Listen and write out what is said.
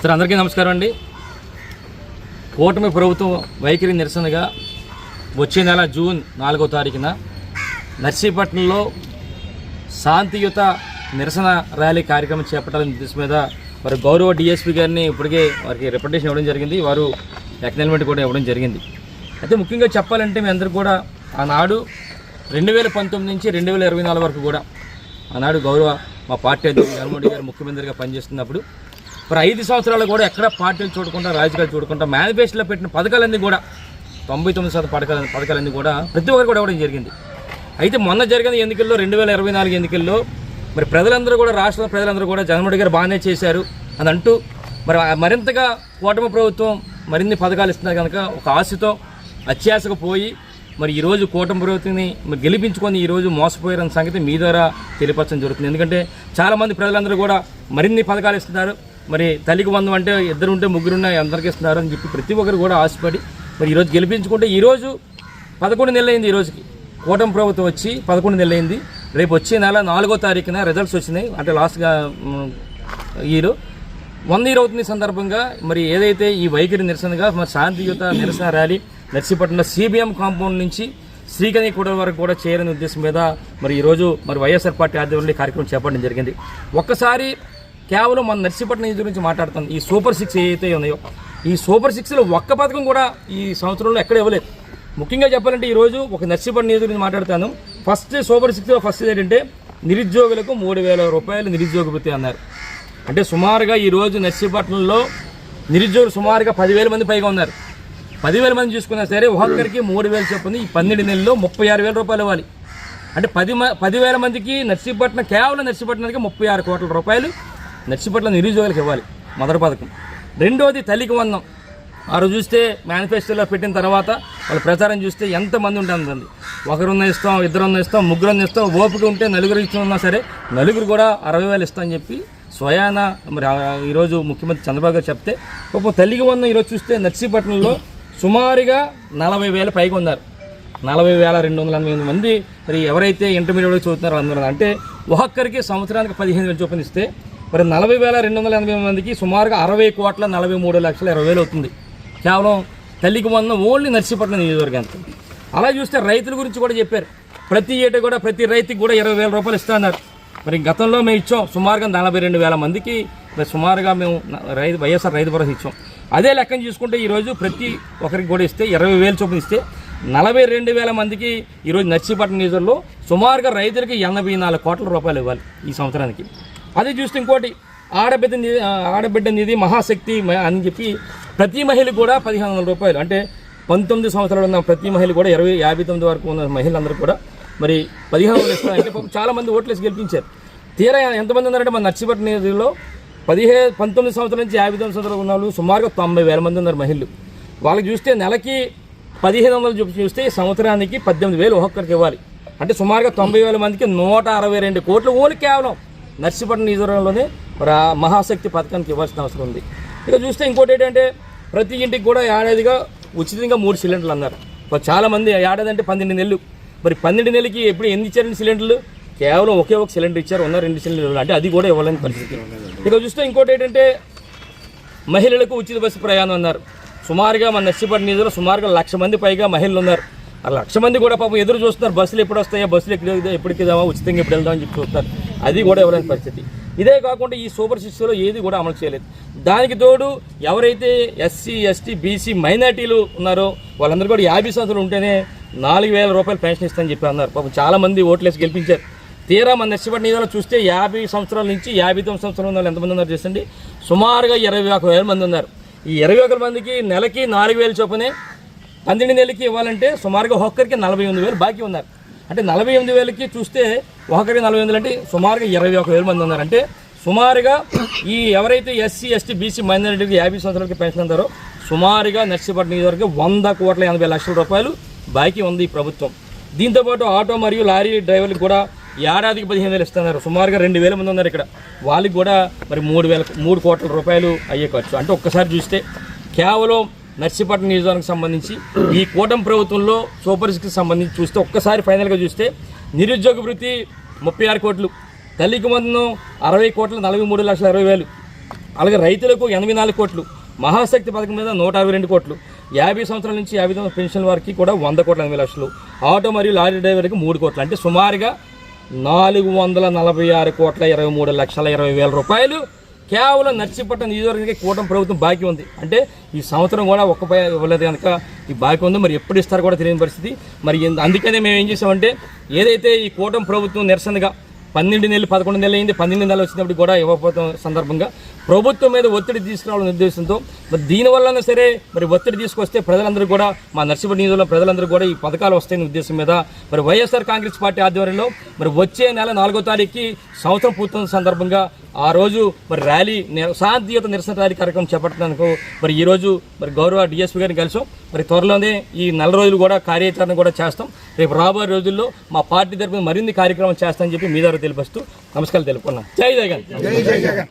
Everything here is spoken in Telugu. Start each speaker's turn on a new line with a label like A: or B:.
A: సార్ అందరికీ నమస్కారం అండి. కూటమి ప్రభుత్వం వైఖరి నిరసనగా వచ్చే నెల జూన్ నాలుగో తారీఖున నర్సీపట్నంలో శాంతియుత నిరసన ర్యాలీ కార్యక్రమం చేపట్టాలని ఉద్దేశం మీద వారి గౌరవ డిఎస్పీ గారిని ఇప్పటికే వారికి రిప్రజెంటేషన్ ఇవ్వడం జరిగింది. వారు ఎక్నాలమెంట్ కూడా ఇవ్వడం జరిగింది. అయితే ముఖ్యంగా చెప్పాలంటే మీ అందరూ కూడా ఆనాడు రెండు వేల పంతొమ్మిది నుంచి రెండు వేల ఇరవై నాలుగు వరకు కూడా ఆనాడు గౌరవ మా పార్టీ అధ్యక్షుడు జగన్మోహన్ గారు ముఖ్యమంత్రిగా పనిచేస్తున్నప్పుడు మరి ఐదు సంవత్సరాలు కూడా ఎక్కడ పార్టీలు చూడకుండా రాజకీయాలు చూడకుండా మేనిఫెస్టోలో పెట్టిన పథకాలన్నీ కూడా తొంభై తొమ్మిది శాతం పథకాలు పథకాలన్నీ కూడా ప్రతి ఒక్కరు కూడా ఇవ్వడం జరిగింది. అయితే మొన్న జరిగిన ఎన్నికల్లో రెండు వేల ఇరవై నాలుగు ఎన్నికల్లో మరి ప్రజలందరూ కూడా రాష్ట్ర ప్రజలందరూ కూడా జగన్మోహన్ గారు బాగానే చేశారు అని అంటూ మరి మరింతగా కూటమి ప్రభుత్వం మరిన్ని పథకాలు ఇస్తున్నారు కనుక ఒక ఆశతో అత్యాశకు పోయి మరి ఈరోజు కూటమి ప్రభుత్వాన్ని మరి గెలిపించుకొని ఈరోజు మోసపోయారన్న సంగతి మీ ద్వారా తెలియపరచడం జరుగుతుంది. ఎందుకంటే చాలామంది ప్రజలందరూ కూడా మరిన్ని పథకాలు ఇస్తున్నారు. మరి తల్లికి వందం అంటే ఇద్దరు ఉంటే ముగ్గురు ఉన్న అందరికీ ఇస్తున్నారు అని చెప్పి ప్రతి ఒక్కరు కూడా ఆశపడి మరి ఈరోజు గెలిపించుకుంటే ఈరోజు పదకొండు నెలలైంది ఈరోజుకి కూటమి ప్రభుత్వం వచ్చి పదకొండు నెలలైంది. రేపు వచ్చే నెల నాలుగో తారీఖున రిజల్ట్స్ వచ్చినాయి. అంటే లాస్ట్గా ఈరు వంద ఇయర్ అవుతుంది సందర్భంగా మరి ఏదైతే ఈ వైఖరి నిరసనగా మరి శాంతియుత నిరసన ర్యాలీ నర్సీపట్నంలో సిబిఎం కాంపౌండ్ నుంచి శ్రీకని కూడ వరకు కూడా చేరని ఉద్దేశం మీద మరి ఈరోజు మరి వైఎస్ఆర్ పార్టీ ఆధ్వర్యంలో కార్యక్రమం చేపట్టడం జరిగింది. ఒక్కసారి కేవలం మన నర్సీపట్నం ఇది గురించి మాట్లాడుతుంది. ఈ సూపర్ సిక్స్ ఏవైతే ఉన్నాయో ఈ సూపర్ సిక్స్లో ఒక్క పథకం కూడా ఈ సంవత్సరంలో ఎక్కడ ఇవ్వలేదు. ముఖ్యంగా చెప్పాలంటే ఈరోజు ఒక నర్సీపట్నం నిధి గురించి మాట్లాడుతాను. ఫస్ట్ సూపర్ సిక్స్లో ఫస్ట్ ఏంటంటే నిరుద్యోగులకు మూడు వేల రూపాయలు నిరుద్యోగ వృత్తి అన్నారు. అంటే సుమారుగా ఈరోజు నర్సీపట్నంలో నిరుద్యోగులు సుమారుగా పదివేల మంది పైగా ఉన్నారు. పదివేల మంది చూసుకున్నా సరే ఒక్కొక్కరికి మూడు వేలు చొప్పున ఈ పన్నెండు నెలల్లో ముప్పై ఆరు వేల రూపాయలు ఇవ్వాలి. అంటే పది మ పదివేల మందికి నర్సీపట్నం కేవలం నర్సీపట్నానికి ముప్పై ఆరు కోట్ల రూపాయలు. నర్సీపట్నం నిరుద్యోగులకు ఇవ్వాలి మొదటి పథకం. రెండోది తల్లికి వందం ఆ రోజు చూస్తే మేనిఫెస్టోలో పెట్టిన తర్వాత వాళ్ళ ప్రచారం చూస్తే ఎంతమంది ఉంటుందండి ఒకరున్న ఇస్తాం ఇద్దరున్న ఇస్తాం ముగ్గురున్న ఇస్తాం ఓపిక ఉంటే నలుగురు ఇస్తున్నా సరే నలుగురు కూడా అరవై వేలు ఇస్తామని చెప్పి స్వయాన మరి ఈరోజు ముఖ్యమంత్రి చంద్రబాబు గారు చెప్తే పాపం తల్లికి వందం ఈరోజు చూస్తే నర్సీపట్నంలో సుమారుగా నలభై వేల పైకి ఉన్నారు. నలభై వేల రెండు వందల ఎనభై ఎనిమిది మంది మరి ఎవరైతే ఇంటర్మీడియట్ చదువుతున్నారో అందరూ. అంటే ఒక్కరికి సంవత్సరానికి పదిహేను వేలు చొప్పున ఇస్తే మరి నలభై వేల రెండు వందల ఎనభై మందికి సుమారుగా అరవై కోట్ల నలభై మూడు లక్షల ఇరవై వేలు అవుతుంది. కేవలం తల్లికి వంద ఓన్లీ నర్సీపట్నం నియోజకవర్గానికి. అలా చూస్తే రైతుల గురించి కూడా చెప్పారు. ప్రతి ఏటా కూడా ప్రతి రైతుకి కూడా ఇరవై వేల రూపాయలు ఇస్తున్నారు. మరి గతంలో మేము ఇచ్చాం సుమారుగా నలభై రెండు వేల మందికి సుమారుగా మేము రైతు వైఎస్ఆర్ రైతు భరోసా ఇచ్చాం. అదే లెక్కను చూసుకుంటే ఈరోజు ప్రతి ఒక్కరికి కూడా ఇస్తే ఇరవై వేలు చొప్పున ఇస్తే నలభై రెండు వేల మందికి ఈరోజు నర్సీపట్నం నియోజకవర్గంలో సుమారుగా రైతులకి ఎనభై నాలుగు కోట్ల రూపాయలు ఇవ్వాలి ఈ సంవత్సరానికి. అది చూస్తే ఇంకోటి ఆడబిడ్డ నిధి ఆడబిడ్డ నిధి మహాశక్తి అని చెప్పి ప్రతి మహిళ కూడా పదిహేను వందల రూపాయలు. అంటే పంతొమ్మిది సంవత్సరాలు ఉన్న ప్రతి మహిళ కూడా ఇరవై యాభై తొమ్మిది వరకు ఉన్న మహిళలందరూ కూడా మరి పదిహేను వందలు ఇస్తారంటే చాలామంది చాలా మంది ఓట్లేసి గెలిపించారు. తీరా ఎంతమంది ఉన్నారంటే మన నర్సీపట్నం నిధిలో పదిహే పంతొమ్మిది సంవత్సరాల నుంచి యాభై తొమ్మిది సంవత్సరాలు ఉన్న వాళ్ళు సుమారుగా తొంభై వేల మంది ఉన్నారు మహిళలు. వాళ్ళకి చూస్తే నెలకి పదిహేను వందలు చూస్తే సంవత్సరానికి పద్దెనిమిది వేలు ఒక్కొక్కరికి ఇవ్వాలి. అంటే సుమారుగా తొంభై వేల మందికి నూట అరవై రెండు కోట్లు ఓన్లీ కేవలం నర్సీపట్నం నియోజకవర్గంలోనే మరి ఆ మహాశక్తి పథకానికి ఇవ్వాల్సిన అవసరం ఉంది ఇక చూస్తే ఇంకోటి ఏంటంటే ప్రతి ఇంటికి కూడా ఏడాదిగా ఉచితంగా మూడు సిలిండర్లు అన్నారు మరి చాలామంది ఏడాది అంటే పన్నెండు నెలలు మరి పన్నెండు నెలలకి ఎప్పుడు ఎన్ని ఇచ్చారండి సిలిండర్లు కేవలం ఒకే ఒక సిలిండర్ ఇచ్చారు ఉన్న రెండు సిలిండర్లు అంటే అది కూడా ఇవ్వలేని పరిస్థితి ఇక చూస్తే ఇంకోటి ఏంటంటే మహిళలకు ఉచిత బస్సు ప్రయాణం అన్నారు సుమారుగా మన నర్సీపట్నం నిధులు సుమారుగా లక్ష మంది పైగా మహిళలు ఉన్నారు ఆ లక్ష మంది కూడా పాపం ఎదురు చూస్తున్నారు బస్సులు ఎప్పుడు వస్తాయా బస్సులు ఎక్కడ ఎప్పుడు ఎక్కుదామా ఉచితంగా ఎప్పుడు వెళ్దామని చెప్పి చూస్తారు అది కూడా ఇవ్వలేని పరిస్థితి. ఇదే కాకుండా ఈ సూపర్ సిక్స్లో ఏది కూడా అమలు చేయలేదు. దానికి తోడు ఎవరైతే ఎస్సీ ఎస్టీ బీసీ మైనార్టీలు ఉన్నారో వాళ్ళందరూ కూడా యాభై సంవత్సరాలు ఉంటేనే నాలుగు వేల రూపాయలు పెన్షన్ ఇస్తామని చెప్పి అన్నారు. పాపం చాలా మంది ఓట్లేసి గెలిపించారు. తీరా మన నర్సిపట్నం నిధులు చూస్తే యాభై సంవత్సరాల నుంచి యాభై తొమ్మిది సంవత్సరాల ఉన్న వాళ్ళు ఎంతమంది ఉన్నారు చేసండి సుమారుగా ఇరవై ఒక వేల మంది ఉన్నారు. ఈ ఇరవై ఒకరి మందికి నెలకి నాలుగు వేలు చొప్పునే పన్నెండు నెలలకి ఇవ్వాలంటే సుమారుగా ఒక్కరికి నలభై ఎనిమిది వేలు బాకీ ఉన్నారు. అంటే నలభై ఎనిమిది వేలకి చూస్తే ఒకరికి నలభై ఎనిమిది అంటే సుమారుగా ఇరవై ఒక వేల మంది ఉన్నారంటే సుమారుగా ఈ ఎవరైతే ఎస్సీ ఎస్టీ బీసీ మైనారిటీకి యాభై సంవత్సరాలకి పెన్షన్ అందారో సుమారుగా నర్సీపట్నం నియోజకవర్గం వంద కోట్ల ఎనభై లక్షల రూపాయలు బాకీ ఉంది ఈ ప్రభుత్వం. దీంతోపాటు ఆటో మరియు లారీ డ్రైవర్లకు కూడా ఏడాదికి పదిహేను వేలు ఇస్తున్నారు. సుమారుగా రెండు వేల మంది ఉన్నారు ఇక్కడ. వాళ్ళకి కూడా మరి మూడు వేల మూడు కోట్ల రూపాయలు అయ్యే ఖర్చు. అంటే ఒక్కసారి చూస్తే కేవలం నర్సీపట్నం నియోజకవర్గానికి సంబంధించి ఈ కూటమి ప్రభుత్వంలో సూపర్ సిక్స్కి సంబంధించి చూస్తే ఒక్కసారి ఫైనల్గా చూస్తే నిరుద్యోగ వృత్తి ముప్పై ఆరు కోట్లు. తల్లికి మందం అరవై కోట్ల నలభై మూడు లక్షల అరవై వేలు. అలాగే రైతులకు ఎనభై నాలుగు కోట్లు. మహాశక్తి పథకం మీద నూట అరవై రెండు కోట్లు. యాభై సంవత్సరాల నుంచి యాభై సంవత్సరాల పెన్షన్ వారికి కూడా వంద కోట్ల ఎనభై లక్షలు. ఆటో మరియు లారీ డ్రైవర్కి మూడు కోట్లు. అంటే సుమారుగా నాలుగు వందల నలభై ఆరు కోట్ల ఇరవై మూడు లక్షల ఇరవై వేల రూపాయలు కేవలం నర్సీపట్నం నియోజకవర్గానికి కూటమి ప్రభుత్వం బాకీ ఉంది. అంటే ఈ సంవత్సరం కూడా ఒక్క పై ఇవ్వలేదు కనుక ఈ బాకీ ఉంది మరి ఎప్పుడు ఇస్తారో కూడా తెలియని పరిస్థితి. మరి అందుకనే మేము ఏం చేసామంటే ఏదైతే ఈ కూటమి ప్రభుత్వం నిరసనగా పన్నెండు నెలలు పదకొండు నెలలు అయింది పన్నెండు నెలలు వచ్చినప్పుడు కూడా ఇవ్వకపోతాం సందర్భంగా ప్రభుత్వం మీద ఒత్తిడి తీసుకురావాలనే ఉద్దేశంతో మరి దీనివల్లనే సరే మరి ఒత్తిడి తీసుకొస్తే ప్రజలందరూ కూడా మా నర్సిపల్లి నిధుల్లో ప్రజలందరూ కూడా ఈ పథకాలు వస్తాయనే ఉద్దేశం మీద మరి వైఎస్ఆర్ కాంగ్రెస్ పార్టీ ఆధ్వర్యంలో మరి వచ్చే నెల నాలుగో తారీఖుకి సంవత్సరం పూర్తున్న సందర్భంగా ఆ రోజు మరి ర్యాలీ శాంతియుత నిరసన ర్యాలీ కార్యక్రమం చేపట్టడానికి మరి ఈరోజు మరి గౌరవ డిఎస్పీ గారిని కలిసాం. మరి త్వరలోనే ఈ నెల రోజులు కూడా కార్యాచరణ కూడా చేస్తాం. రేపు రాబోయే రోజుల్లో మా పార్టీ తరఫున మరిన్ని కార్యక్రమం చేస్తామని చెప్పి మీ ద్వారా తెలిపిస్తూ నమస్కారం తెలుపుకున్నాం. జై జగన్.